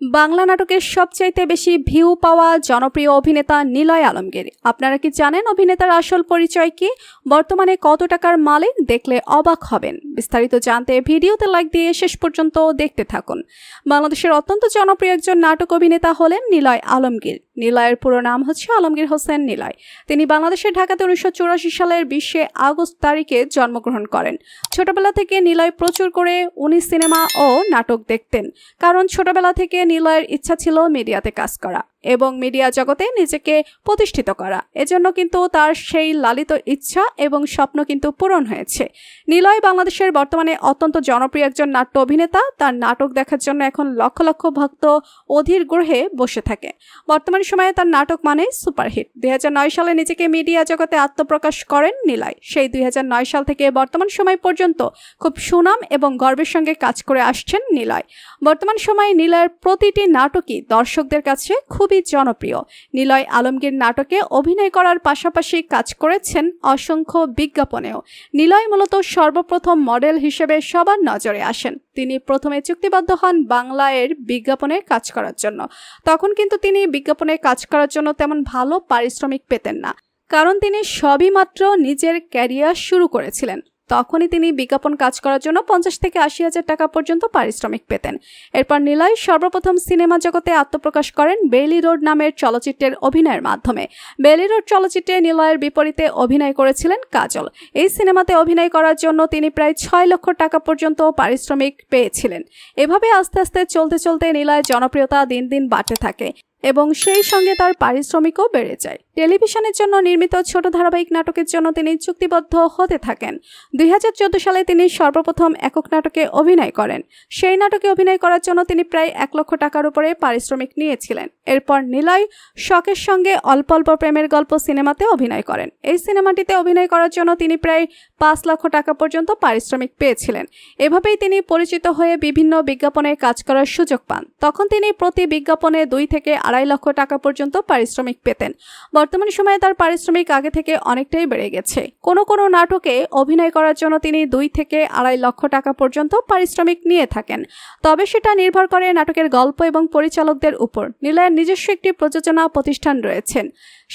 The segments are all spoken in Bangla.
বাংলা নাটকের সবচাইতে বেশি ভিউ পাওয়া জনপ্রিয় অভিনেতা নিলয় আলমগীর। আপনারা কি জানেন অভিনেতার আসল পরিচয় কি? বর্তমানে কত টাকার মালিক দেখলে অবাক হবেন। বিস্তারিত জানতে ভিডিওতে লাইক দিয়ে শেষ পর্যন্ত দেখতে থাকুন। বাংলাদেশের অত্যন্ত জনপ্রিয় একজন নাটক অভিনেতা হলেন নিলয় আলমগীর। নিলয়ের পুরো নাম হচ্ছে আলমগীর হোসেন নিলয়। তিনি বাংলাদেশের ঢাকাতে উনিশশো চুরাশি সালের বিশে আগস্ট তারিখে জন্মগ্রহণ করেন। ছোটবেলা থেকে নিলয় প্রচুর করে উনি সিনেমা ও নাটক দেখতেন। কারণ ছোটবেলা থেকে নিলয়ের ইচ্ছা ছিল মিডিয়াতে কাজ করা। এবং মিডিয়া জগতে নিজেকে প্রতিষ্ঠিত করা। এজন্য কিন্তু তার সেই লালিত ইচ্ছা এবং স্বপ্ন কিন্তু পূরণ হয়েছে। নিলয় বাংলাদেশের বর্তমানে অত্যন্ত জনপ্রিয় একজন নাট্য অভিনেতা। তার নাটক দেখার জন্য এখন লক্ষ লক্ষ ভক্ত অধীর গ্রহে বসে থাকে। বর্তমান সময়ে তার নাটক মানে সুপারহিট। দুই হাজার নয় সালে নিজেকে মিডিয়া জগতে আত্মপ্রকাশ করেন নিলয়। সেই দুই হাজার নয় সাল থেকে বর্তমান সময় পর্যন্ত খুব সুনাম এবং গর্বের সঙ্গে কাজ করে আসছেন নিলয়। বর্তমান সময়ে নিলয়ের প্রতিটি নাটকই দর্শকদের কাছে খুবই জনপ্রিয়। নিলয় আলমগীর নাটকে অভিনয় করার পাশাপাশি কাজ করেছেন অসংখ্য বিজ্ঞাপনেও। নিলয় মূলত সর্বপ্রথম মডেল হিসেবে সবার নজরে আসেন। তিনি প্রথমে চুক্তিবদ্ধ হন বাংলায়ের বিজ্ঞাপনে কাজ করার জন্য। তখন কিন্তু তিনি বিজ্ঞাপনে কাজ করার জন্য তেমন ভালো পারিশ্রমিক পেতেন না। কারণ তিনি সবই মাত্র নিজের ক্যারিয়ার শুরু করেছিলেন। তখনই তিনি বিজ্ঞাপন কাজ করার জন্য পঞ্চাশ থেকে আশি হাজার টাকা পর্যন্ত পারিশ্রমিক পেতেন। এরপর নিলয় সর্বপ্রথম সিনেমা জগতে আত্মপ্রকাশ করেন বেলি রোড নামের চলচ্চিত্রের অভিনয়ের মাধ্যমে। বেলি রোড চলচ্চিত্রে নিলয়ের বিপরীতে অভিনয় করেছিলেন কাজল। এই সিনেমাতে অভিনয় করার জন্য তিনি প্রায় ছয় লক্ষ টাকা পর্যন্ত পারিশ্রমিক পেয়েছিলেন। এভাবে আস্তে আস্তে চলতে চলতে নিলয়ের জনপ্রিয়তা দিন দিন বাড়তে থাকে। এবং সেই সঙ্গে তার পারিশ্রমিকও বেড়ে যায়। টেলিভিশনের জন্য নির্মিত ছোট ধারাবাহিক নাটকের জন্য তিনি চুক্তিবদ্ধ হতে থাকেন। দু হাজার চোদ্দ সালে তিনি সর্বপ্রথম একক নাটকে অভিনয় করেন। সেই নাটকে অভিনয় করার জন্য তিনি প্রায় এক লক্ষ টাকার উপরে পারিশ্রমিক নিয়েছিলেন। এরপর নিলয় শখের সঙ্গে অল্প অল্প প্রেমের গল্প সিনেমাতে অভিনয় করেন। এই সিনেমাটিতে অভিনয় করার জন্য তিনি প্রায় পাঁচ লক্ষ টাকা পর্যন্ত পারিশ্রমিক পেয়েছিলেন। এভাবেই তিনি পরিচিত হয়ে বিভিন্ন বিজ্ঞাপনে কাজ করার সুযোগ পান। তখন তিনি প্রতি বিজ্ঞাপনে দুই থেকে আড়াই লক্ষ টাকা পর্যন্ত পারিশ্রমিক পেতেন। বর্তমান সময়ে তার পারিশ্রমিক আগে থেকে অনেকটাই বেড়ে গেছে। কোনো কোনো নাটকে অভিনয় করার জন্য তিনি দুই থেকে আড়াই লক্ষ টাকা পর্যন্ত পারিশ্রমিক নিয়ে থাকেন। তবে সেটা নির্ভর করে নাটকের গল্প এবং পরিচালকদের উপর। নিলয়ের নিজস্ব একটি প্রযোজনা প্রতিষ্ঠান রয়েছেন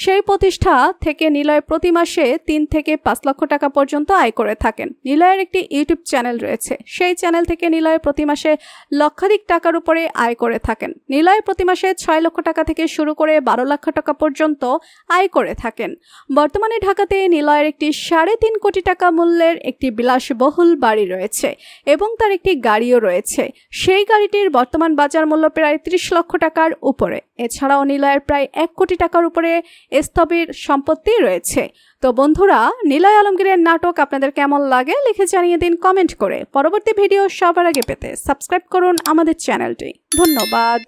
সেই প্রতিষ্ঠা থেকে নিলয় প্রতি মাসে তিন থেকে পাঁচ লক্ষ টাকা পর্যন্ত আয় করে থাকেন। নিলয়ের একটি ইউটিউব চ্যানেল রয়েছে। সেই চ্যানেল থেকে নিলয় প্রতি মাসে লক্ষাধিক টাকার উপরে আয় করে থাকেন। নিলয় প্রতি মাসে ছয় লক্ষ টাকা থেকে শুরু করে বারো লক্ষ টাকা পর্যন্ত আয় করে থাকেন। বর্তমানে ঢাকাতে নিলয়ের একটি সাড়ে তিন কোটি টাকা মূল্যের একটি বিলাসবহুল বাড়ি রয়েছে এবং তার একটি গাড়িও রয়েছে। সেই গাড়িটির বর্তমান বাজার মূল্য প্রায় ত্রিশ লক্ষ টাকার উপরে। এছাড়াও নিলয়ের প্রায় এক কোটি টাকার উপরে স্থবির সম্পত্তি রয়েছে। তো বন্ধুরা, নিলয় আলমগীরের নাটক আপনাদের কেমন লাগে লিখে জানিয়ে দিন কমেন্ট করে। পরবর্তী ভিডিও সবার আগে পেতে সাবস্ক্রাইব করুন আমাদের চ্যানেলটি। ধন্যবাদ।